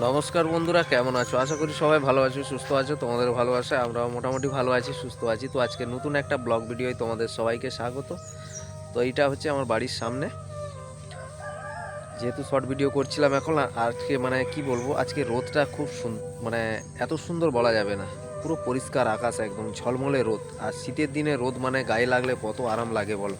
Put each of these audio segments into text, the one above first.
নমস্কার বন্ধুরা, কেমন আছো? আশা করি সবাই ভালো আছো, সুস্থ আছো তোমাদের ভালোবাসা আমরাও মোটামুটি ভালো আছি, সুস্থ আছি। তো আজকে নতুন একটা ব্লগ ভিডিওয় তোমাদের সবাইকে স্বাগত। তো এইটা হচ্ছে আমার বাড়ির সামনে। যেহেতু শর্ট ভিডিও করছিলাম এখন আজকে মানে কি বলব, আজকে রোদটা খুব মানে এত সুন্দর বলা যাবে না। পুরো পরিষ্কার আকাশ একদম, ঝলমলে রোদ। আর শীতের দিনে রোদ মানে গায়ে লাগলে কত আরাম লাগে বলো।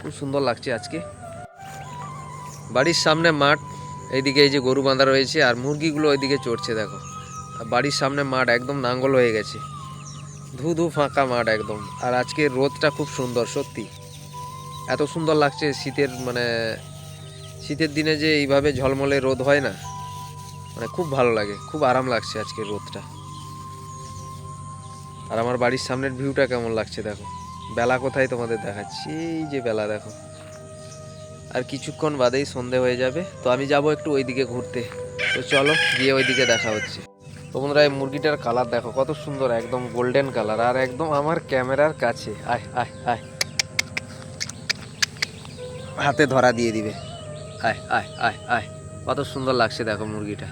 খুব সুন্দর লাগছে আজকে। বাড়ির সামনে মাঠ এইদিকে এই যে গরু বাঁধা রয়েছে আর মুরগিগুলো ওইদিকে চড়ছে, দেখো। আর বাড়ির সামনে মাঠ একদম নাঙ্গল হয়ে গেছে। ধু ধু ফাঁকা মাঠ একদম। আর আজকে রোদটা খুব সুন্দর, সত্যি। এত সুন্দর লাগছে শীতের মানে শীতের দিনে যে এইভাবে ঝলমলে রোদ হয় না মানে খুব ভালো লাগে, খুব আরাম লাগছে আজকে রোদটা। আর আমার বাড়ির সামনের ভিউটা কেমন লাগছে, দেখো। বেলা কোথায় তোমাদের দেখাচ্ছি? এই যে বেলা, দেখো। আর কিছুক্ষণ বাদেই সন্ধে হয়ে যাবে। তো আমি যাব একটু ওইদিকে ঘুরতে। তো চলো, গিয়ে ওইদিকে দেখা হচ্ছে। তো বন্ধুরা, এই মুরগিটার কালার দেখো, কত সুন্দর, একদম গোল্ডেন কালার আর একদম আমার ক্যামেরার কাছে। আয় আয় আয়। হাতে ধরা দিয়ে দিবে। আয় আয় আয় আয়। কত সুন্দর লাগছে দেখো মুরগিটা।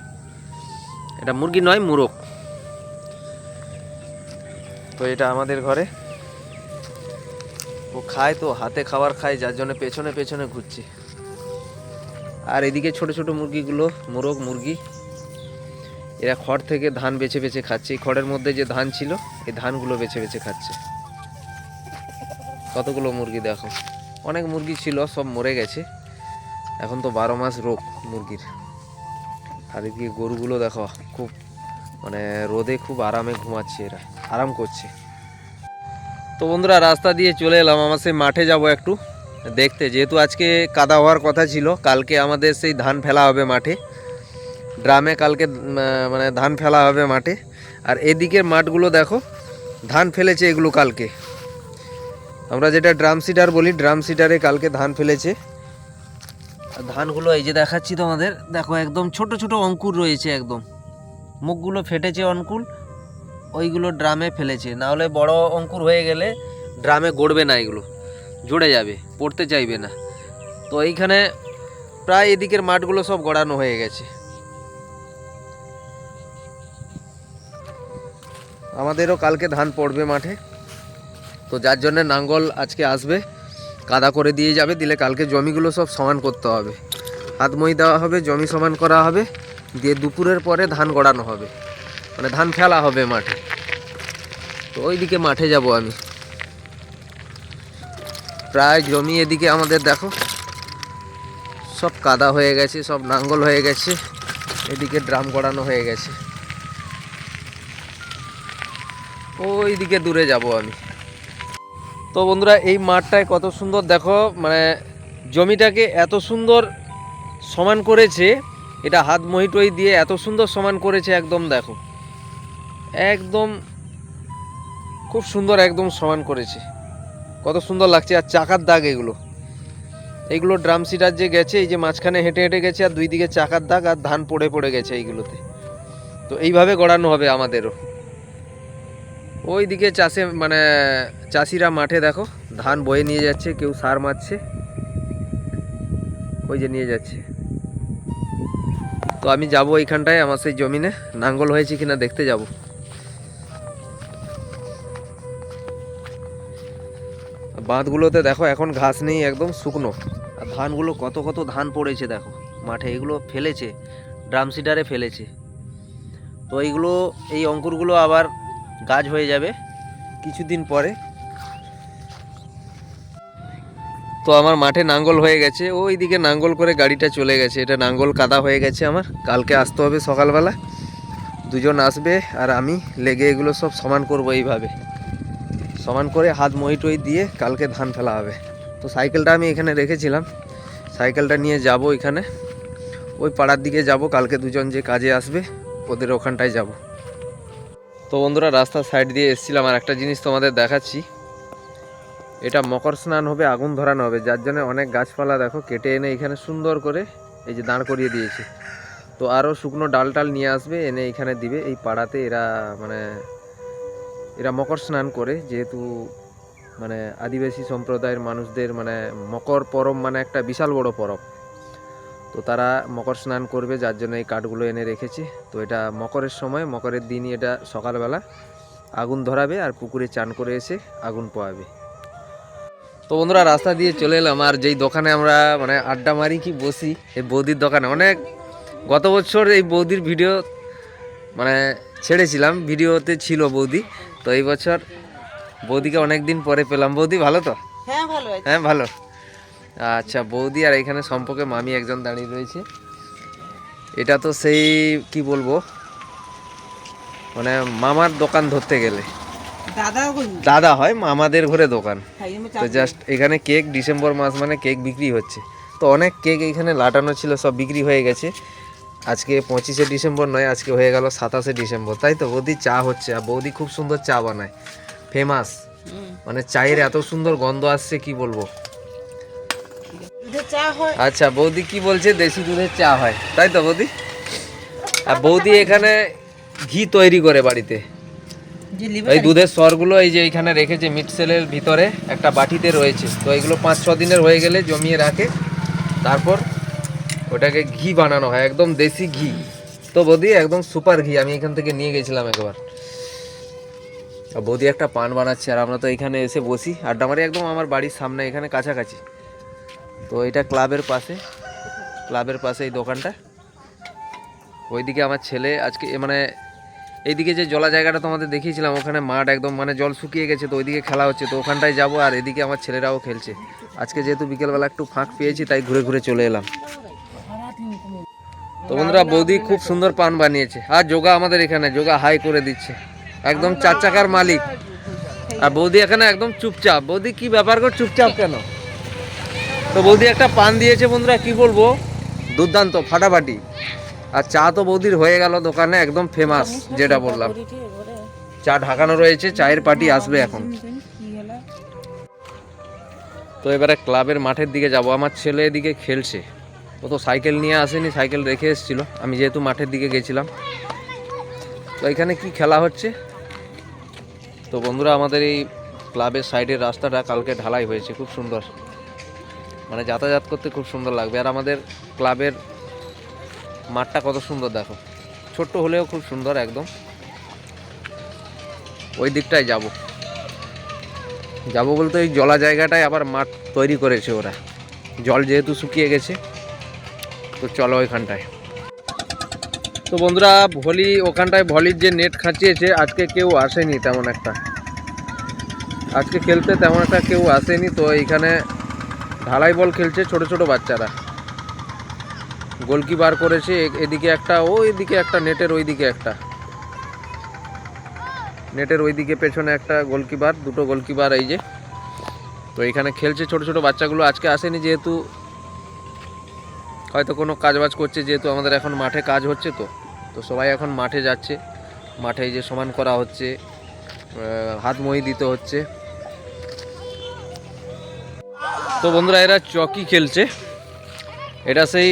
এটা মুরগি নয়, মুরগ। তো এটা আমাদের ঘরে। ও খায় তো, হাতে খাবার খায়, যার জন্য পেছনে পেছনে ঘুরছে। আর এদিকে ছোট ছোট মুরগিগুলো, মোরগ, মুরগি, এরা খড় থেকে ধান বেছে বেছে খাচ্ছে। এই খড়ের মধ্যে যে ধান ছিল, এই ধানগুলো বেছে বেছে খাচ্ছে। কতগুলো মুরগি দেখো। অনেক মুরগি ছিল, সব মরে গেছে। এখন তো বারো মাস রোগ মুরগির। আর এদিকে গরুগুলো দেখো, খুব মানে রোদে খুব আরামে ঘুমাচ্ছে এরা, আরাম করছে। তো বন্ধুরা, রাস্তা দিয়ে চলে এলাম। আমার সেই মাঠে যাব একটু দেখতে। যেহেতু আজকে কাদা হওয়ার কথা ছিল, কালকে আমাদের সেই ধান ফেলা হবে মাঠে। ড্রামে কালকে মানে ধান ফেলা হবে মাঠে। আর এদিকের মাঠগুলো দেখো, ধান ফেলেছে এগুলো কালকে। আমরা যেটা ড্রাম সিডার বলি, ড্রাম সিডারে কালকে ধান ফেলেছে। ধানগুলো এই যে দেখাচ্ছি তোমাদের, দেখো একদম ছোট ছোট অঙ্কুর রয়েছে একদম। মুখগুলো ফেটেছে অঙ্কুর। ওইগুলো ড্রামে ফেলেছে। না হলে বড় অঙ্কুর হয়ে গেলে ড্রামে গড়বে না এগুলো। জুড়ে যাবে, পড়তে চাইবে না। তো এইখানে প্রায় এদিকের মাঠগুলো সব গড়ানো হয়ে গেছে। আমাদেরও কালকে ধান পড়বে মাঠে। তো যার জন্য নাঙ্গল আজকে আসবে। কাদা করে দিয়ে যাবে, দিলে কালকে জমিগুলো সব সমান করতে হবে। হাত মই দেওয়া হবে, জমি সমান করা হবে। দিয়ে দুপুরের পরে ধান গড়ানো হবে। মানে ধান ফেলা হবে মাঠে। তো ওইদিকে মাঠে যাব আমি। প্রায় জমি এদিকে আমাদের দেখো, সব কাদা হয়ে গেছে, সব নাঙ্গল হয়ে গেছে, এদিকে ড্রাম গড়ানো হয়ে গেছে। ওইদিকে দূরে যাব আমি। তো বন্ধুরা, এই মাঠটায় কত সুন্দর দেখো মানে জমিটাকে এত সুন্দর সমান করেছে, এটা হাত মহিটই দিয়ে এত সুন্দর সমান করেছে, একদম দেখো। একদম খুব সুন্দর একদম সমান করেছে। কত সুন্দর লাগছে, আর চাকার দাগ এগুলো। এইগুলো ড্রাম সিটার যে গেছে, এই যে মাঝখানে হেঁটে হেঁটে গেছে, আর দুই দিকে চাকার দাগ, আর ধান পড়ে পড়ে গেছে এইগুলোতে। তো এইভাবে গড়ানো হবে আমাদেরও। ওই দিকে চাষে মানে চাষিরা মাঠে দেখো, ধান বয়ে নিয়ে যাচ্ছে, কেউ সার মারছে। ওই যে নিয়ে যাচ্ছে। তো আমি যাব এইখানটায়, আমার সেই জমিনে। নাঙ্গল হয়েছে কিনা দেখতে যাব। বাঁধগুলোতে দেখো এখন ঘাস নেই, একদম শুকনো। আর ধানগুলো কত কত ধান পড়েছে দেখো। মাঠে এগুলো ফেলেছে, ড্রাম সিডারে ফেলেছে। তো এইগুলো, এই অঙ্কুরগুলো আবার গাছ হয়ে যাবে কিছুদিন পরে। তো আমার মাঠে নাঙ্গল হয়ে গেছে। ওই দিকে নাঙ্গল করে গাড়িটা চলে গেছে। এটা নাঙ্গল কাদা হয়ে গেছে আমার। কালকে আসতে হবে সকালবেলা। দুজন আসবে আর আমি লেগে এগুলো সব সমান করব এইভাবে। সমান করে হাত মই টই দিয়ে কালকে ধান ফেলা হবে। তো সাইকেলটা আমি এখানে রেখেছিলাম। সাইকেলটা নিয়ে যাব এখানে। ওই পাড়ার দিকে যাব, কালকে দুজন যে কাজে আসবে, ওদের ওখানটায় যাব। তো বন্ধুরা, রাস্তার সাইড দিয়ে এসেছিলাম। আর একটা জিনিস তোমাদের দেখাচ্ছি। এটা মকর স্নান হবে, আগুন ধরানো হবে। যার জন্য অনেক গাছপালা দেখো, কেটে এনে এখানে সুন্দর করে এই যে দাঁড় করিয়ে দিয়েছে। তো আরও শুকনো ডাল টাল নিয়ে আসবে, এনে এখানে দিবে। এই পাড়াতে এরা মানে এরা মকর স্নান করে, যেহেতু মানে আদিবাসী সম্প্রদায়ের মানুষদের মানে মকর পরব মানে একটা বিশাল বড় পরব। তো তারা মকর স্নান করবে, যার জন্য এই কাঠগুলো এনে রেখেছে। তো এটা মকরের সময়, মকরের দিনই এটা সকালবেলা আগুন ধরাবে আর পুকুরে চান করে এসে আগুন পোয়াবে তো বন্ধুরা, রাস্তা দিয়ে চলে এলাম, আর যেই দোকানে আমরা মানে আড্ডা মারি কি বসি, এই বৌদির দোকানে। অনেক গত বছর এই বৌদির ভিডিও মানে ছেড়েছিলাম, ভিডিওতে ছিল বৌদি। তো এই বছর বৌদিকে অনেক দিন পরে পেলাম। বৌদি ভালো তো? হ্যাঁ ভালো হ্যাঁ ভালো। আচ্ছা বৌদি আর এখানে সম্পর্কে মামি একজন দাঁড়িয়ে রয়েছে। এটা তো সেই কি বলব? মানে মামার দোকান ধরতে গেলে। দাদা হয় মামাদের ঘরে দোকান। তো জাস্ট এখানে কেক ডিসেম্বর মাস মানে কেক বিক্রি হচ্ছে। তো অনেক কেক এখানে লাটানো ছিল সব বিক্রি হয়ে গেছে। আজকে পঁচিশে ডিসেম্বর নয় আজকে হয়ে গেল সাতাশে ডিসেম্বর। তাই তো? বৌদি চা হচ্ছে আর বৌদি খুব সুন্দর চা বানায়। ফেমাস মানে চায়ের এত সুন্দর গন্ধ আসছে কি বলব? চা আচ্ছা বৌদি কি বলছে? দেশি দুধের চা হয়। তাই তো বৌদি? আর বৌদি এখানে ঘি তৈরি করে বাড়িতে। এই দুধের স্বরগুলো এই যে এখানে রেখেছে মিটসেলের ভিতরে একটা বাটিতে রয়েছে। তো এগুলো পাঁচ ছ দিনের হয়ে গেলে জমিয়ে রাখে। তারপর ওটাকে ঘি বানানো হয়, একদম দেশি ঘি। তো বৌদি, একদম সুপার ঘি, আমি এখান থেকে নিয়ে গেছিলাম একবার। বৌদি একটা পান বানাচ্ছে, আর আমরা তো এখানে এসে বসি। আড্ডা মারি একদম আমার বাড়ির সামনে, এখানে কাছাকাছি। তো এটা ক্লাবের পাশে ক্লাবের পাশে এই দোকানটা। ওইদিকে আমার ছেলে আজকে মানে এইদিকে যে জলা জায়গাটা তোমাদের দেখিয়েছিলাম, ওখানে মাঠ একদম মানে জল শুকিয়ে গেছে, তো ওইদিকে খেলা হচ্ছে। তো ওখানটায় যাব, আর এদিকে আমার ছেলেরাও খেলছে। আজকে যেহেতু বিকেলবেলা একটু ফাঁক পেয়েছি, তাই ঘুরে ঘুরে চলে এলাম। তো বন্ধুরা বৌদি খুব সুন্দর পান বানিয়েছে। আর যোগা আমাদের এখানে যোগা হাই করে দিচ্ছে। একদম চার চাকার মালিক। আর বৌদি এখানে একদম চুপচাপ। বৌদি কি ব্যাপার কর চুপচাপ কেন? তো বৌদি একটা পান দিয়েছে বন্ধুরা কি বলব? দুর্দান্ত ফাটাফাটি। আর চা তো বৌদির হয়ে গেল দোকানে একদম ফেমাস যেটা বললাম। চা ঢাকানো রয়েছে চায়ের পার্টি আসবে এখন। তো এবারে ক্লাবের মাঠের দিকে যাব। আমার ছেলে এদিকে খেলছে। ও তো সাইকেল নিয়ে আসেনি, সাইকেল রেখে এসেছিল। আমি যেহেতু মাঠের দিকে গেছিলাম। তো এখানে কি খেলা হচ্ছে? তো বন্ধুরা, আমাদের এই ক্লাবের সাইডের রাস্তাটা কালকে ঢালাই হয়েছে, খুব সুন্দর। মানে যাতায়াত করতে খুব সুন্দর লাগবে। আর আমাদের ক্লাবের মাঠটা কত সুন্দর, দেখো। ছোট্ট হলেও খুব সুন্দর একদম। ওই দিকটায় যাব। যাব বলতে ওই জলা জায়গাটায় আবার মাঠ তৈরি করেছে ওরা। জল যেহেতু শুকিয়ে গেছে তো চলো ওইখানটায়। তো বন্ধুরা, ভলি, ওখানটায় ভলির যে নেট খাঁচিয়েছে, আজকে কেউ আসেনি তেমন একটা। আজকে খেলতে তেমন একটা কেউ আসেনি, তো এইখানে ঢালাই বল খেলছে ছোট ছোট বাচ্চারা। গোলকিপার করেছে এদিকে একটা, ও এদিকে একটা, নেটের ওইদিকে একটা। নেটের ওইদিকে পেছনে একটা গোলকিপার, দুটো গোলকিপার এই যে। তো এখানে খেলছে ছোট ছোট বাচ্চাগুলো, আজকে আসেনি যেহেতু হয়তো কোনো কাজবাজ করছে, যেহেতু আমাদের এখন মাঠে কাজ হচ্ছে তো। তো সবাই এখন মাঠে যাচ্ছে। মাঠে যে সমান করা হচ্ছে হাত মই দিতে হচ্ছে। তো বন্ধুরা, এরা চকি খেলছে। এটা সেই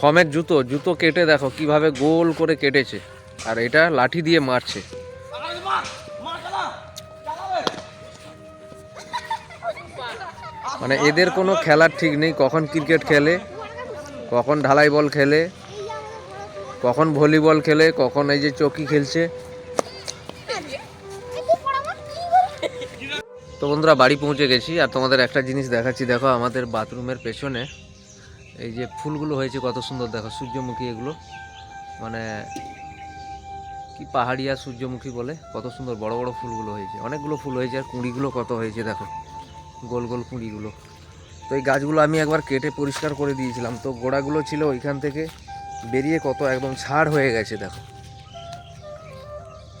ফমের জুতো। জুতো কেটে দেখো কীভাবে গোল করে কেটেছে। আর এটা লাঠি দিয়ে মারছে। মানে এদের কোনো খেলার ঠিক নেই, কখন ক্রিকেট খেলে। কখন ঢালাই বল খেলে, কখন ভলিবল খেলে, কখন এই যে চকি খেলছে। তো বন্ধুরা, বাড়ি পৌঁছে গেছি আর তোমাদের একটা জিনিস দেখাচ্ছি। দেখো আমাদের বাথরুমের পেছনে এই যে ফুলগুলো হয়েছে, কত সুন্দর। দেখো, সূর্যমুখী এগুলো। মানে কি পাহাড়িয়া সূর্যমুখী বলে? কত সুন্দর, বড় বড় ফুলগুলো হয়েছে। অনেকগুলো ফুল হয়েছে আর কুঁড়িগুলো কত হয়েছে, দেখো। গোল গোল কুঁড়িগুলো। তো এই গাছগুলো আমি একবার কেটে পরিষ্কার করে দিয়েছিলাম। তো গোড়াগুলো ছিল ওইখান থেকে বেরিয়ে কত একদম ছাড় হয়ে গেছে, দেখো।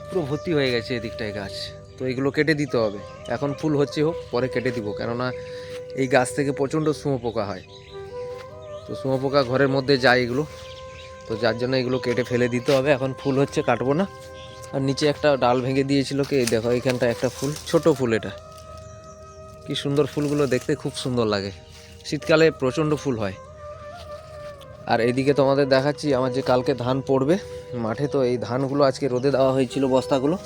পুরো ভর্তি হয়ে গেছে এদিকটায় গাছ। তো এগুলো কেটে দিতে হবে। এখন ফুল হচ্ছে হোক, পরে কেটে দিব। কেননা এই গাছ থেকে প্রচণ্ড শুঁয়োপোকা হয়। তো শুঁয়োপোকা ঘরের মধ্যে যায় এগুলো। তো যার জন্য এগুলো কেটে ফেলে দিতে হবে। এখন ফুল হচ্ছে, কাটবো না। আর নিচে একটা ডাল ভেঙে দিয়েছিল কি? দেখো এইখানটা একটা ফুল, ছোট ফুল এটা। কি সুন্দর ফুলগুলো দেখতে খুব সুন্দর লাগে। শীতকালে প্রচণ্ড ফুল হয়। আর এদিকে তোমাদের দেখাচ্ছি, আমার যে কালকে ধান পড়বে, মাঠে তো এই ধানগুলো আজকে রোদে দেওয়া হয়েছিল বস্তাগুলো।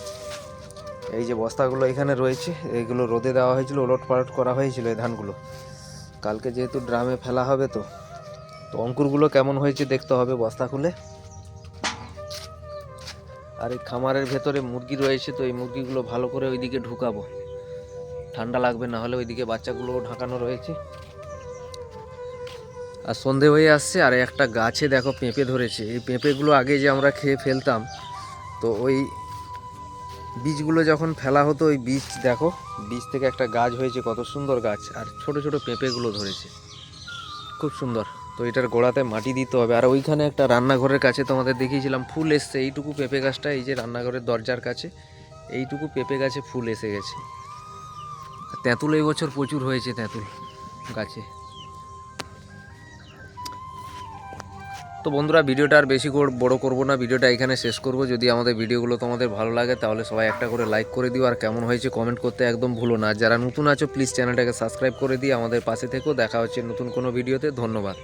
এই যে বস্তাগুলো এখানে রয়েছে এইগুলো রোদে দেওয়া হয়েছিল ওলট পালট করা হয়েছিল এই ধানগুলো। কালকে যেহেতু ড্রামে ফেলা হবে তো তো অঙ্কুরগুলো কেমন হয়েছে দেখতে হবে বস্তা খুলে। আর এই খামারের ভেতরে মুরগি রয়েছে, তো এই মুরগিগুলো ভালো করে ওইদিকে ঢুকাবো। ঠান্ডা লাগবে, না হলে ওইদিকে বাচ্চাগুলো ঢাকানো রয়েছে। আর সন্ধে হয়ে আসছে, আর একটা গাছে দেখো পেঁপে ধরেছে। এই পেঁপেগুলো আগে যে আমরা খেয়ে ফেলতাম, তো ওই বীজগুলো যখন ফেলা হতো, ওই বীজ দেখো, বীজ থেকে একটা গাছ হয়েছে, কত সুন্দর গাছ। আর ছোট ছোট পেঁপেগুলো ধরেছে। খুব সুন্দর। তো এটার গোড়াতে মাটি দিতে হবে। আর ওইখানে একটা রান্নাঘরের কাছে তোমাদের দেখিয়েছিলাম, ফুল এসছে। এইটুকু পেঁপে গাছটা, এই যে রান্নাঘরের দরজার কাছে, এইটুকু পেঁপে গাছে ফুল এসে গেছে। তেঁতুল এই বছর প্রচুর হয়েছে তেঁতুল গাছে। তো বন্ধুরা, ভিডিওটা আর বেশি বড় করব না, ভিডিওটা এখানে শেষ করব। যদি আমাদের ভিডিওগুলো তোমাদের ভালো লাগে, তাহলে সবাই একটা করে লাইক করে দিও, আর কেমন হয়েছে কমেন্ট করতে একদম ভুলো না। যারা নতুন আছো প্লিজ চ্যানেলটাকে সাবস্ক্রাইব করে দিই আমাদের পাশে থেকেও দেখা হচ্ছে নতুন কোনো ভিডিওতে, ধন্যবাদ।